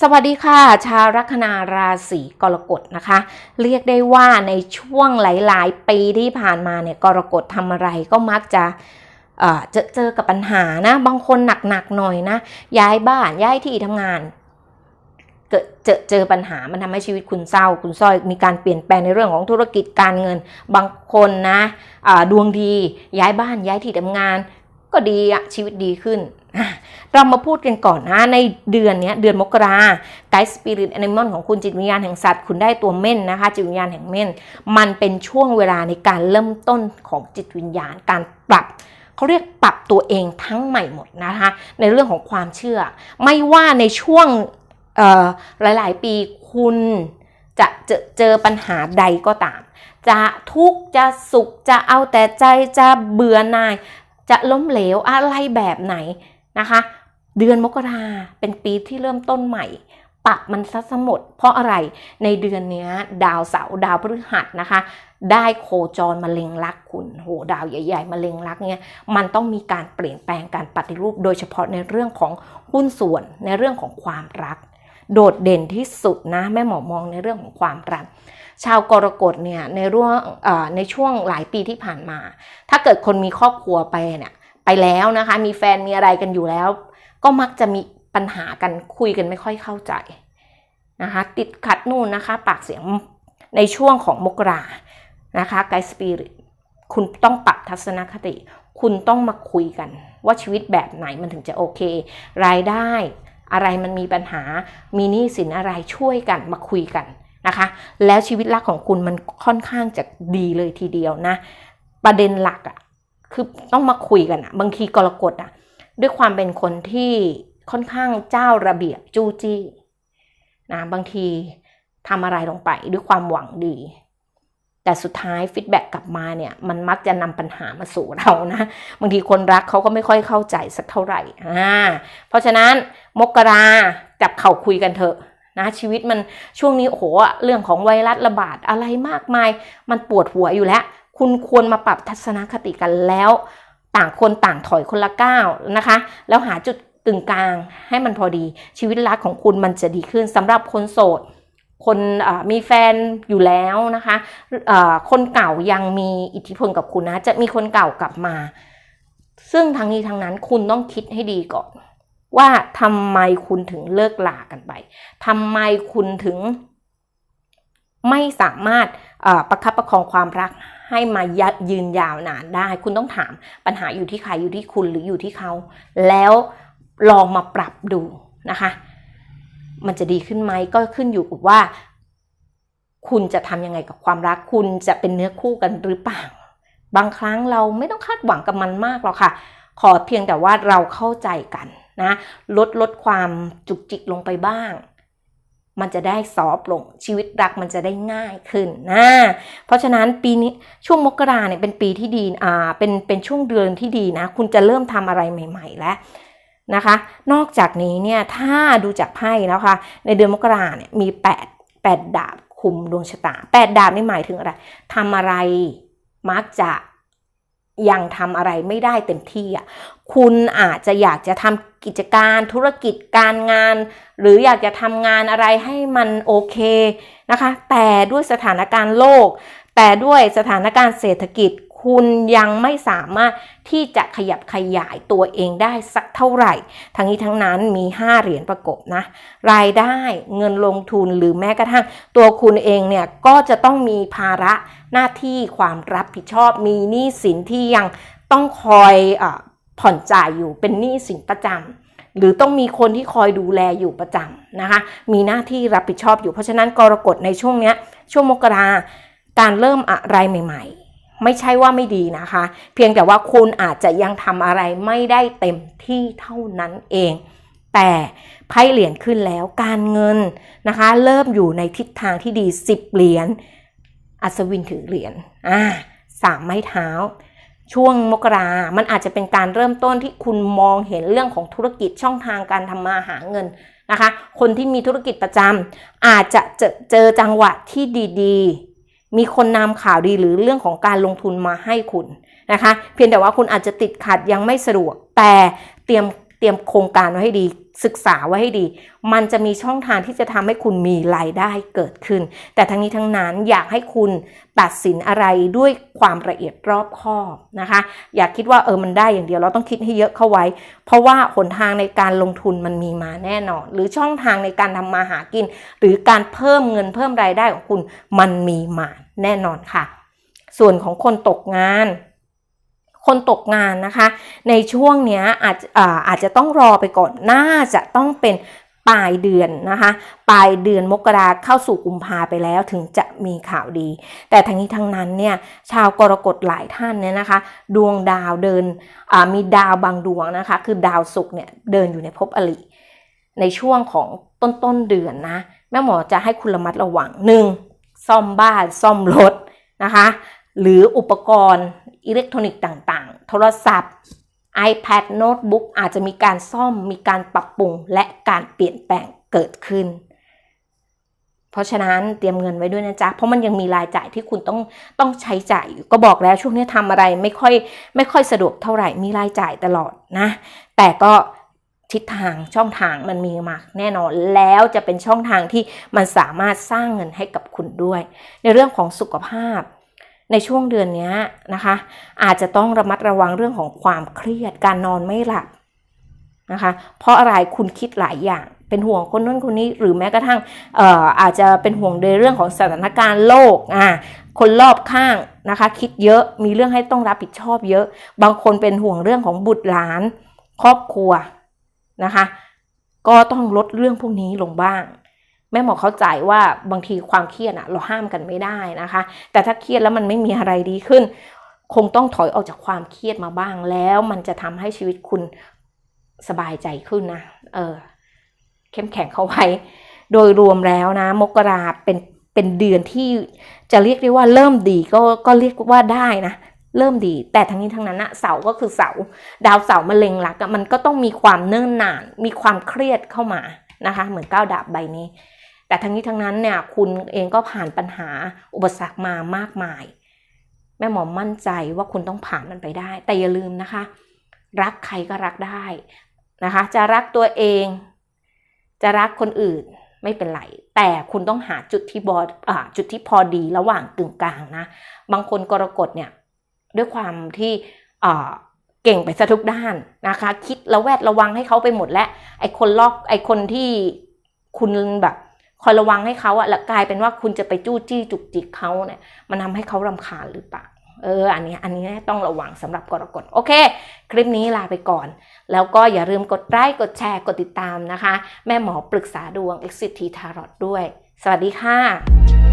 สวัสดีค่ะ ชาวลัคนาราศีกรกฎนะคะ เรียกได้ว่าในช่วงหลาย ๆ ปีที่ผ่านมาเนี่ยกรกฎทำอะไรก็มักจะเจอเจอกับปัญหานะ บางคนหนัก ๆ หน่อยนะ ย้ายบ้านย้ายที่ทำงานเกิดเจอเจอปัญหามันทำให้ชีวิตคุณเศร้า คุณซ้อยมีการเปลี่ยนแปลงในเรื่องของธุรกิจการเงิน บางคนนะอ่าดวงดีย้ายบ้านย้ายที่ทำงาน ก็ดีอะชีวิตดีขึ้น เรามาพูดกันก่อนนะ ในเดือนนี้เดือนมกราไกด์สปิริตแอนิมอลของคุณจิตวิญญาณแห่งสัตว์ คุณได้ตัวเม่นนะคะ จิตวิญญาณแห่งเม่น มันเป็นช่วงเวลาในการเริ่มต้นของจิตวิญญาณการปรับเขาเรียกปรับตัวเองทั้งใหม่หมดนะคะ ในเรื่องของความเชื่อ ไม่ว่าในช่วงหลาย ๆ ปีคุณจะเจอเจอปัญหาใดก็ตาม จะทุกข์จะสุขจะเอาแต่ใจจะเบื่อหน่าย จะล้มเหลวอะไรแบบไหนนะคะ เดือนมกราเป็นปีที่เริ่มต้นใหม่ปรับมันซะสมด เพราะอะไรในเดือนเนี้ยดาวเสาร์ดาวพฤหัสนะคะ ได้โคจรมาเล็งรักคุณโหดาวใหญ่ ๆมาเล็งรักเนี่ยมันต้องมีการเปลี่ยนแปลงการปฏิรูป โดยเฉพาะในเรื่องของหุ้นส่วนในเรื่องของความรัก โดดเด่นที่สุดนะแม่หมอมองในเรื่องของความรักชาวกรกฎเนี่ยในร่วงในช่วงหลายปีที่ผ่านมา ถ้าเกิดคนมีครอบครัวไปเนี่ยไปแล้วนะคะ มีแฟนมีอะไรกันอยู่แล้ว ก็มักจะมีปัญหากันคุยกันไม่ค่อยเข้าใจนะคะติดขัดนู่นนะคะ ปากเสียงในช่วงของมกรานะคะไกด์สปิริตคุณต้องปรับทัศนคติ คุณต้องมาคุยกัน ว่าชีวิตแบบไหนมันถึงจะโอเค รายได้ อะไรมันมีปัญหา มีหนี้สินอะไรช่วยกันมาคุยกันนะคะ แล้วชีวิตรักของคุณมันค่อนข้างจะดีเลยทีเดียวนะ ประเด็นหลักอะ่ะคือต้องมาคุยกันอะ่ะบางทีกรกฎอะ่ะด้วยความเป็นคนที่ค่อนข้างเจ้าระเบียบจู้จี้นะบางทีทำอะไรลงไปด้วยความหวังดี แต่สุดท้ายฟีดแบ็กกลับมาเนี่ยมันมักจะนำปัญหามาสู่เรานะ บางทีคนรักเขาก็ไม่ค่อยเข้าใจสักเท่าไหร่อ่าเพราะฉะนั้นมกราจับเข่าคุยกันเถอะนะชีวิตมันช่วงนี้โอ้โหเรื่องของไวรัสระบาดอะไรมากมาย มันปวดหัวอยู่แล้ว คุณควรมาปรับทัศนคติกันแล้ว ต่างคนต่างถอยคนละก้าวนะคะ แล้วหาจุดกึ่งกลางให้มันพอดีชีวิตรักของคุณมันจะดีขึ้นสำหรับคนโสด คนมีแฟนอยู่แล้วนะคะคนเก่ายังมีอิทธิพลกับคุณนะ จะมีคนเก่ากลับมา ซึ่งทั้งนี้ทั้งนั้นคุณต้องคิดให้ดีก่อน ว่าทำไมคุณถึงเลิกลากันไปทำไมคุณถึงไม่สามารถประคับประคองความรักให้มายืนยาวนานได้ คุณต้องถามปัญหาอยู่ที่ใครอยู่ที่คุณหรืออยู่ที่เขา แล้วลองมาปรับดูนะคะ มันจะดีขึ้นไหมก็ขึ้นอยู่กับว่า คุณจะทำยังไงกับความรัก คุณจะเป็นเนื้อคู่กันหรือเปล่า บางครั้งเราไม่ต้องคาดหวังกับมันมากหรอกค่ะ ขอเพียงแต่ว่าเราเข้าใจกันนะ ลดลดความจุกจิกลงไปบ้าง มันจะได้ซอฟลงชีวิตรักมันจะได้ง่ายขึ้นนะ เพราะฉะนั้นปีนี้ช่วงมกราเนี่ยเป็นปีที่ดีอ่าเป็นเป็นช่วงเดือนที่ดีนะ คุณจะเริ่มทำอะไรใหม่ ๆ แล้ว นะคะ นอกจากนี้เนี่ยถ้าดูจากไพ่แล้วค่ะ ในเดือนมกราเนี่ยมี 8 8 ดาบคุมดวงชะตา 8 ดาบนี่หมายถึงอะไรทำอะไรมักจะยังทำอะไรไม่ได้เต็มที่อะคุณอาจจะอยากจะทำกิจการธุรกิจการงาน หรืออยากจะทำงานอะไรให้มันโอเคนะคะ แต่ด้วยสถานการณ์โลก แต่ด้วยสถานการณ์เศรษฐกิจ คุณยังไม่สามารถที่จะขยับขยายตัวเองได้สักเท่าไหร่ ทั้งนี้ทั้งนั้นมี 5 เหรียญประกบนะ รายได้เงินลงทุนหรือแม้กระทั่ง ตัวคุณเองเนี่ยก็จะต้องมีภาระหน้าที่ความรับผิดชอบ มีหนี้สินที่ยังต้องคอยอผ่อนจ่ายอยู่เป็นหนี้สินประจำหรือต้องมีคนที่คอยดูแลอยู่ประจำนะคะ มีหน้าที่รับผิดชอบอยู่ เพราะฉะนั้นกรกฎในช่วงเนี้ยช่วงมกราการเริ่มอะไรใหม่ ๆ ไม่ใช่ว่าไม่ดีนะคะ เพียงแต่ว่าคุณอาจจะยังทำอะไรไม่ได้เต็มที่เท่านั้นเอง แต่ไพ่เหรียญขึ้นแล้วการเงินนะคะ เริ่มอยู่ในทิศทางที่ดี 10 เหรียญอัศวินถือเหรียญอ่าสามไม้เท้า ช่วงมกรา มันอาจจะเป็นการเริ่มต้นที่คุณมองเห็นเรื่องของธุรกิจช่องทางการทำมาหาเงินนะคะ คนที่มีธุรกิจประจำอาจจะเจอจอจังหวะที่ดี ๆ มีคนนำข่าวดีหรือเรื่องของการลงทุนมาให้คุณนะคะ เพียงแต่ว่าคุณอาจจะติดขัดยังไม่สะดวกแต่เตรียม เตรียมโครงการไว้ให้ดี ศึกษาไว้ให้ดี มันจะมีช่องทางที่จะทำให้คุณมีรายได้เกิดขึ้น แต่ทั้งนี้ทั้งนั้นอยากให้คุณตัดสินอะไรด้วยความละเอียดรอบคอบนะคะ อย่าคิดว่าเออมันได้อย่างเดียวเราต้องคิดให้เยอะเข้าไว้ เพราะว่าหนทางในการลงทุนมันมีมาแน่นอน หรือช่องทางในการทำมาหากิน หรือการเพิ่มเงินเพิ่มรายได้ของคุณมันมีมาแน่นอนค่ะ ส่วนของคนตกงาน คนตกงานนะคะ ในช่วงนี้อาจอาอาจจะต้องรอไปก่อนน่าจะต้องเป็นปลายเดือนนะคะ ปลายเดือนมกราเข้าสู่กุมภาไปแล้วถึงจะมีข่าวดี แต่ทั้งนี้ทั้งนั้นเนี่ยชาวกรกฎหลายท่านเนี่ยนะคะ ดวงดาวเดินมีดาวบางดวงนะคะ คือดาวศุกร์เนี่ยเดินอยู่ในภพอริในช่วงของต้นต้นเดือนนะแม่หมอจะให้คุณระมัดระวังหนึ่งซ่อมบ้านซ่อมรถนะคะ หรืออุปกรณ์ อิเล็กทรอนิกส์ต่างๆ โทรศัพท์ iPad โน้ตบุ๊กอาจจะมีการซ่อมมีการปรับปรุง และการเปลี่ยนแปลงเกิดขึ้น เพราะฉะนั้นเตรียมเงินไว้ด้วยนะจ๊ะ เพราะมันยังมีรายจ่ายที่คุณต้องต้องใช้จ่ายอยู่ ก็บอกแล้วช่วงนี้ทำอะไรไม่ค่อยไม่ค่อยสะดวกเท่าไหร่ มีรายจ่ายตลอดนะ แต่ก็ทิศทางช่องทางมันมีมาแน่นอนแล้วจะเป็นช่องทางที่มันสามารถสร้างเงินให้กับคุณด้วย ในเรื่องของสุขภาพ ในช่วงเดือนนี้นะคะ อาจจะต้องระมัดระวังเรื่องของความเครียดการนอนไม่หลับนะคะ เพราะอะไรคุณคิดหลายอย่างเป็นห่วงคนนู้นคนนี้หรือแม้กระทั่งอออาจจะเป็นห่วงในเรื่องของสถานการณ์โลกอ่าคนรอบข้างนะคะ คิดเยอะมีเรื่องให้ต้องรับผิดชอบเยอะ บางคนเป็นห่วงเรื่องของบุตรหลาน ครอบครัวนะคะ ก็ต้องลดเรื่องพวกนี้ลงบ้าง แม่หมอเข้าใจว่าบางทีความเครียดอะเราห้ามกันไม่ได้นะคะ แต่ถ้าเครียดแล้วมันไม่มีอะไรดีขึ้น คงต้องถอยออกจากความเครียดมาบ้างแล้วมันจะทำให้ชีวิตคุณสบายใจขึ้นนะเออเข้มแข็งเข้าไว้ โดยรวมแล้วนะ มกราเป็นเป็นเดือนที่จะเรียกได้ว่าเริ่มดีก็ก็เรียกว่าได้นะเริ่มดี แต่ทั้งนี้ทั้งนั้นนะเสาก็คือเสา ดาวเสามาเล็งลักอะมันก็ต้องมีความเนิ่นนาน มีความเครียดเข้ามานะคะ เหมือนก้าวดาบใบนี้ แต่ทั้งนี้ทั้งนั้นเนี่ยคุณเองก็ผ่านปัญหาอุปสรรคมามากมาย แม่หมอมั่นใจว่าคุณต้องผ่านมันไปได้ แต่อย่าลืมนะคะ รักใครก็รักได้นะคะ จะรักตัวเอง จะรักคนอื่นไม่เป็นไร แต่คุณต้องหาจุดที่บออจุดที่พอดีระหว่างกึ่งกลางนะ บางคนกรกฎเนี่ยด้วยความที่เก่งไปซะทุกด้านนะคะ คิดระแวดระวังให้เขาไปหมดแล้วไอ้คนลอกไอ้คนที่คุณแบบ คอยระวังให้เขาอะแล้วกลายเป็นว่าคุณจะไปจู้จี้จุกจิกเขาเนี่ยมันทำให้เขารำคาญหรือเปล่าเอออันนี้อันนี้ต้องระวังสำหรับกรกฎโอเค คลิปนี้ลาไปก่อน แล้วก็อย่าลืมกดไลค์กดแชร์กดติดตามนะคะ แม่หมอปรึกษาดวง Exit T Tarot ด้วย สวัสดีค่ะ